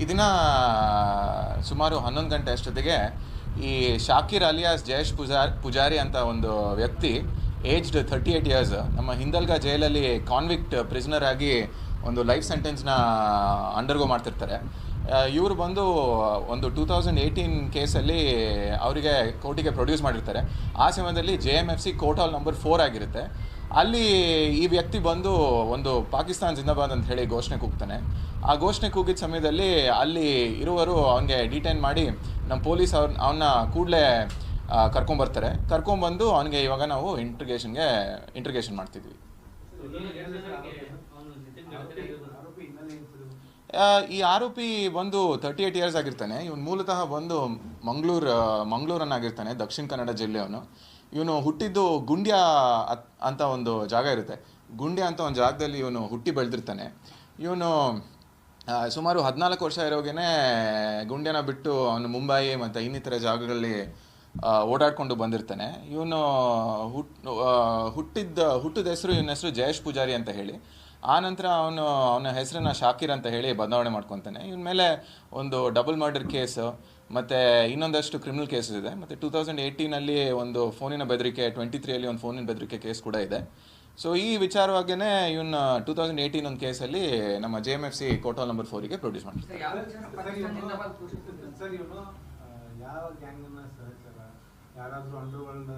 ಈ ದಿನ ಸುಮಾರು ಹನ್ನೊಂದು ಗಂಟೆ ಅಷ್ಟೊತ್ತಿಗೆ ಈ ಶಾಕಿರ್ ಅಲಿಯಾಸ್, ಜಯೇಶ್ ಪುಜಾರ್, ಪೂಜಾರಿ ಅಂತ ಒಂದು ವ್ಯಕ್ತಿ ಏಜ್ಡ್ ಥರ್ಟಿ ಏಯ್ಟ್ ಇಯರ್ಸ್ ನಮ್ಮ ಹಿಂದಲ್ಗ ಜೈಲಲ್ಲಿ ಕಾನ್ವಿಕ್ಟ್ ಪ್ರಿಸ್ನರ್ ಆಗಿ ಒಂದು ಲೈಫ್ ಸೆಂಟೆನ್ಸ್ನ ಅಂಡರ್ಗೋ ಮಾಡ್ತಿರ್ತಾರೆ. ಇವರು ಬಂದು ಒಂದು ಟೂ ತೌಸಂಡ್ ಏಯ್ಟೀನ್ ಕೇಸಲ್ಲಿ ಅವರಿಗೆ ಕೋರ್ಟಿಗೆ ಪ್ರೊಡ್ಯೂಸ್ ಮಾಡಿರ್ತಾರೆ. ಆ ಸಮಯದಲ್ಲಿ J M F C court hall number four ಆಗಿರುತ್ತೆ. ಅಲ್ಲಿ ಈ ವ್ಯಕ್ತಿ ಬಂದು ಒಂದು ಪಾಕಿಸ್ತಾನ್ ಜಿಂದಾಬಾದ್ ಅಂತ ಹೇಳಿ ಘೋಷಣೆ ಕೂಗ್ತಾನೆ. ಆ ಘೋಷಣೆ ಕೂಗಿದ ಸಮಯದಲ್ಲಿ ಅಲ್ಲಿ ಇರುವರು ಅವನಿಗೆ ಡಿಟೈನ್ ಮಾಡಿ ನಮ್ಮ ಪೊಲೀಸ್ ಅವ್ರ ಅವನ್ನ ಕೂಡಲೇ ಕರ್ಕೊಂಬರ್ತಾರೆ ಕರ್ಕೊಂಬಂದು ಅವನಿಗೆ ಇವಾಗ ನಾವು ಇಂಟ್ರಿಗೇಷನ್ಗೆ ಇಂಟ್ರಿಗೇಷನ್ ಮಾಡ್ತಿದ್ವಿ. ಈ ಆರೋಪಿ ಬಂದು ತರ್ಟಿ ಏಯ್ಟ್ ಇಯರ್ಸ್ ಆಗಿರ್ತಾನೆ. ಇವನು ಮೂಲತಃ ಬಂದು ಮಂಗಳೂರು ಮಂಗಳೂರನ್ನಾಗಿರ್ತಾನೆ ದಕ್ಷಿಣ ಕನ್ನಡ ಜಿಲ್ಲೆಯವನು ಇವನು ಹುಟ್ಟಿದ್ದು ಗುಂಡ್ಯ ಅಂತ ಒಂದು ಜಾಗ ಇರುತ್ತೆ. ಗುಂಡ್ಯ ಅಂತ ಒಂದು ಜಾಗದಲ್ಲಿ ಇವನು ಹುಟ್ಟಿ ಬೆಳೆದಿರ್ತಾನೆ. ಇವನು ಸುಮಾರು ಹದಿನಾಲ್ಕು ವರ್ಷ ಇರೋಗೇನೆ ಗುಂಡ್ಯನ ಬಿಟ್ಟು ಅವನು ಮುಂಬೈ ಮತ್ತು ಇನ್ನಿತರ ಜಾಗಗಳಲ್ಲಿ ಓಡಾಡಿಕೊಂಡು ಬಂದಿರ್ತಾನೆ. ಇವನು ಹುಟ್ ಆ, ಹುಟ್ಟಿದ್ದ ಹುಟ್ಟಿದ ಹೆಸರು ಇವನ ಹೆಸರು ಜಯೇಶ್ ಪೂಜಾರಿ ಅಂತ ಹೇಳಿ. ಆ ನಂತರ ಅವನು ಅವನ ಹೆಸರನ್ನ ಶಾಕಿರ್ ಅಂತ ಹೇಳಿ ಬದಲಾವಣೆ ಮಾಡ್ಕೊತಾನೆ. ಇವನ ಮೇಲೆ ಒಂದು ಡಬಲ್ ಮರ್ಡರ್ ಕೇಸ್ ಮತ್ತು ಇನ್ನೊಂದಷ್ಟು ಕ್ರಿಮಿನಲ್ ಕೇಸಸ್ ಇದೆ. ಮತ್ತು ಟೂ ತೌಸಂಡ್ ಏಯ್ಟೀನಲ್ಲಿ ಒಂದು ಫೋನಿನ ಬೆದರಿಕೆ ಟ್ವೆಂಟಿ ತ್ರೀಯಲ್ಲಿ ಒಂದು ಫೋನಿನ ಬೆದರಿಕೆ ಕೇಸ್ ಕೂಡ ಇದೆ. ಸೊ ಈ ವಿಚಾರವಾಗೇ ಇವನ್ನ ಟೂ ತೌಸಂಡ್ ಏಯ್ಟೀನ್ ಒಂದು ಕೇಸಲ್ಲಿ ನಮ್ಮ J M F C court number ಫೋರಿಗೆ produce ಮಾಡ್ತಾರೆ ಯಾರಾದ್ರೂ ಅಂಡರ್ ವರ್ಲ್ಡ್